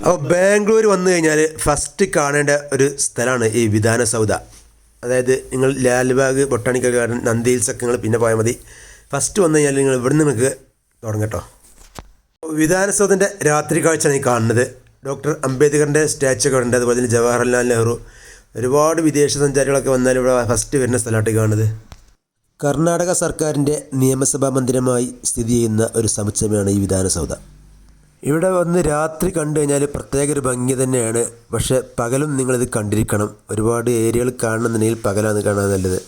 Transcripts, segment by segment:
അപ്പോൾ ബാംഗ്ലൂർ വന്നു കഴിഞ്ഞാൽ ഫസ്റ്റ് കാണേണ്ട ഒരു സ്ഥലമാണ് ഈ വിധാന സൗദ അതായത് നിങ്ങൾ Lalbagh botanical garden Nandi hills ഒക്കെ നിങ്ങൾ പിന്നെ പോയാൽ മതി. ഫസ്റ്റ് വന്നു കഴിഞ്ഞാൽ നിങ്ങൾ ഇവിടുന്ന് നിങ്ങൾക്ക് തുടങ്ങട്ടോ വിധാനസൗധന്റെ രാത്രി കാഴ്ചയാണ് ഈ കാണുന്നത്. ഡോക്ടർ അംബേദ്കറിന്റെ സ്റ്റാച്ചു ഒക്കെ ഉണ്ട് അതുപോലെ തന്നെ ജവഹർലാൽ നെഹ്റു. ഒരുപാട് വിദേശ സഞ്ചാരികളൊക്കെ വന്നാൽ ഇവിടെ ഫസ്റ്റ് വരുന്ന സ്ഥലമായിട്ട് കാണുന്നത്. കർണാടക സർക്കാരിന്റെ നിയമസഭാ മന്ദിരമായി സ്ഥിതി ചെയ്യുന്ന ഒരു സമുച്ചയമാണ് ഈ വിധാനസൗധ ഇവിടെ വന്ന് രാത്രി കണ്ടു കഴിഞ്ഞാൽ പ്രത്യേക ഒരു ഭംഗി തന്നെയാണ്. പക്ഷേ പകലും നിങ്ങളിത് കണ്ടിരിക്കണം. ഒരുപാട് ഏരിയകൾ കാണണമെന്നുണ്ടെങ്കിൽ പകലാണ് കാണാൻ നല്ലത്.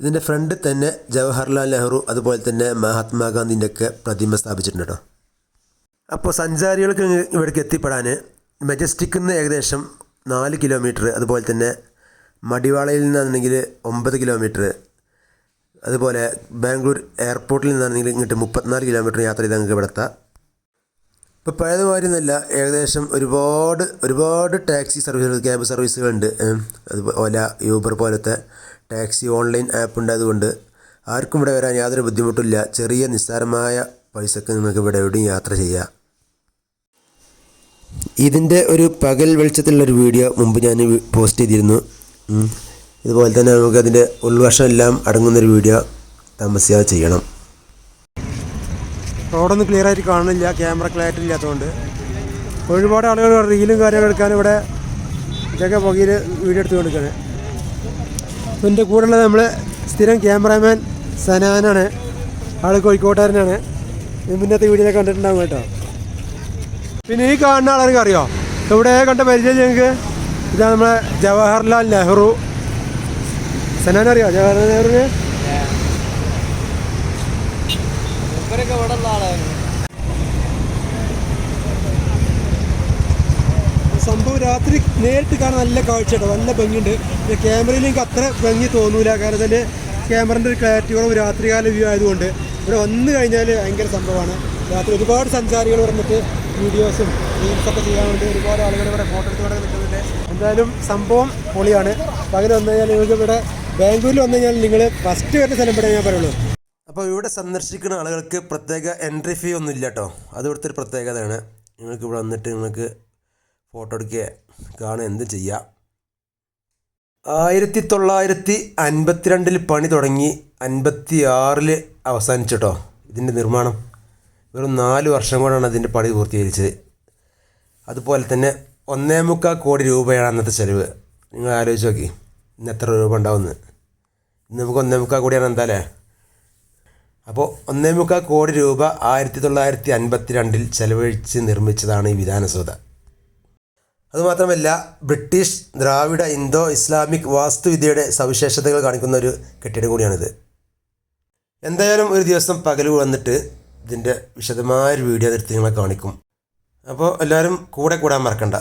ഇതിന്റെ ഫ്രണ്ടിൽ തന്നെ ജവഹർലാൽ നെഹ്റു അതുപോലെ തന്നെ മഹാത്മാഗാന്ധിന്റെ ഒക്കെ പ്രതിമ സ്ഥാപിച്ചിട്ടുണ്ട് കേട്ടോ അപ്പോൾ സഞ്ചാരികൾക്ക് ഇവിടേക്ക് എത്തിപ്പെടാൻ മെജസ്റ്റിക്കിൽ നിന്ന് ഏകദേശം നാല് കിലോമീറ്റർ അതുപോലെ തന്നെ മടിവാളയിൽ നിന്നാണെങ്കിൽ ഒമ്പത് കിലോമീറ്റർ അതുപോലെ ബാംഗ്ലൂർ എയർപോർട്ടിൽ നിന്നാണെങ്കിൽ ഇങ്ങോട്ട് മുപ്പത്തിനാല് കിലോമീറ്റർ യാത്ര ചെയ്ത് നിങ്ങൾക്ക് ഇവിടെ എത്താം ഇപ്പോൾ പഴയതുമാതിരി എന്നല്ല ഏകദേശം ഒരുപാട് ഒരുപാട് ടാക്സി സർവീസുകൾ ക്യാബ് സർവീസുകളുണ്ട്. ഓല യൂബർ പോലത്തെ ടാക്സി ഓൺലൈൻ ആപ്പ് ഉണ്ടായതുകൊണ്ട് ആർക്കും ഇവിടെ വരാൻ യാതൊരു ബുദ്ധിമുട്ടില്ല ചെറിയ നിസ്സാരമായ പൈസക്ക് നിങ്ങൾക്ക് ഇവിടെ എവിടെയും യാത്ര ചെയ്യാം. ഇതിന്റെ ഒരു പകൽ വെളിച്ചത്തിലുള്ളൊരു വീഡിയോ മുമ്പ് ഞാൻ പോസ്റ്റ് ചെയ്തിരുന്നു. ഇതുപോലെ തന്നെ നമുക്ക് അതിന്റെ ഉൾവശം എല്ലാം അടങ്ങുന്നൊരു വീഡിയോ താമസിയാതെ ചെയ്യണം. റോഡൊന്നും ക്ലിയർ ആയിട്ട് കാണുന്നില്ല ക്യാമറ ക്ലാരിറ്റി ഇല്ലാത്തതുകൊണ്ട്. ഒരുപാട് ആളുകൾ റീലും കാര്യങ്ങളും എടുക്കാൻ ഇവിടെ ഇതൊക്കെ പുകയിൽ വീഡിയോ എടുത്ത് കൊടുക്കുകയാണ് എന്റെ കൂടെ ഉള്ളത് നമ്മൾ സ്ഥിരം ക്യാമറാമാൻ സനാനാണ്. ആൾ കോഴിക്കോട്ടുകാരനാണ്. മുന്നത്തെ വീഡിയോ കണ്ടിട്ടുണ്ടാകും കേട്ടോ. പിന്നെ ഈ കാണുന്ന ആളെനിക്ക് അറിയോ? ഇവിടെ കണ്ട പരിചയം ഞങ്ങൾക്ക് ഇതാണ് നമ്മളെ ജവഹർലാൽ നെഹ്റു. സനാൻ അറിയോ ജവഹർലാൽ നെഹ്റുവിന്? സംഭവം രാത്രി നേരിട്ട് കാണാൻ നല്ല കാഴ്ച കേട്ടോ. നല്ല ഭംഗിയുണ്ട്. ക്യാമറയിൽ എനിക്ക് അത്ര ഭംഗി തോന്നൂല. കാരണം തന്നെ ക്യാമറന്റെ ഒരു ക്ലാരിറ്റി കുറവ് രാത്രികാല വ്യൂ ആയതുകൊണ്ട്. ഇവിടെ വന്നു കഴിഞ്ഞാൽ ഭയങ്കര സംഭവമാണ്. രാത്രി ഒരുപാട് സഞ്ചാരികൾ വന്നിട്ട് വീഡിയോസും റീൽസൊക്കെ ചെയ്യാൻ വേണ്ടി ഒരുപാട് ആളുകൾ ഇവിടെ ഫോട്ടോ എടുത്തുകൊണ്ട് നിൽക്കുന്നുണ്ട്. എന്തായാലും സംഭവം പൊളിയാണ്. പകരം വന്നു കഴിഞ്ഞാൽ നിങ്ങൾക്ക് ഇവിടെ ബാംഗ്ലൂരിൽ വന്നു കഴിഞ്ഞാൽ നിങ്ങൾ ഫസ്റ്റ് വരുന്ന സ്ഥലം ഇവിടെ ഞാൻ പറയുള്ളൂ. അപ്പോൾ ഇവിടെ സന്ദർശിക്കുന്ന ആളുകൾക്ക് പ്രത്യേക എൻട്രി ഫീ ഒന്നും ഇല്ല കേട്ടോ അത് ഇവിടുത്തെ ഒരു പ്രത്യേകതയാണ്. നിങ്ങൾക്ക് ഇവിടെ വന്നിട്ട് നിങ്ങൾക്ക് ഫോട്ടോ എടുക്കുക കാണുക എന്ത് ചെയ്യാം. ആയിരത്തി തൊള്ളായിരത്തി അൻപത്തിരണ്ടിൽ പണി തുടങ്ങി അൻപത്തി ആറിൽ അവസാനിച്ചു കേട്ടോ ഇതിന്റെ നിർമ്മാണം. വെറും നാല് വർഷം കൊണ്ടാണ് അതിന്റെ പണി പൂർത്തീകരിച്ചത്. അതുപോലെ തന്നെ ഒന്നേ മുക്കാൽ കോടി രൂപയാണ് അന്നത്തെ ചെലവ്. നിങ്ങൾ ആലോചിച്ച് നോക്കി ഇന്ന് എത്ര രൂപ ഉണ്ടാവുമെന്ന്. ഇന്ന് നമുക്ക് ഒന്നേ മുക്കാൽ കോടിയാണ് എന്തായാലേ അപ്പോൾ ഒന്നേ മുക്കാൽ കോടി രൂപ ആയിരത്തി തൊള്ളായിരത്തി അൻപത്തി രണ്ടിൽ ചെലവഴിച്ച് നിർമ്മിച്ചതാണ് ഈ വിധാനസൗധ അതുമാത്രമല്ല ബ്രിട്ടീഷ് ദ്രാവിഡ ഇന്തോ ഇസ്ലാമിക് വാസ്തുവിദ്യയുടെ സവിശേഷതകൾ കാണിക്കുന്ന ഒരു കെട്ടിടം കൂടിയാണിത്. എന്തായാലും ഒരു ദിവസം പകൽ വന്നിട്ട് ഇതിന്റെ വിശദമായ ഒരു വീഡിയോ എടുത്ത് നിങ്ങളെ കാണിക്കും. അപ്പോൾ എല്ലാവരും കൂടെ കൂടാൻ മറക്കണ്ട.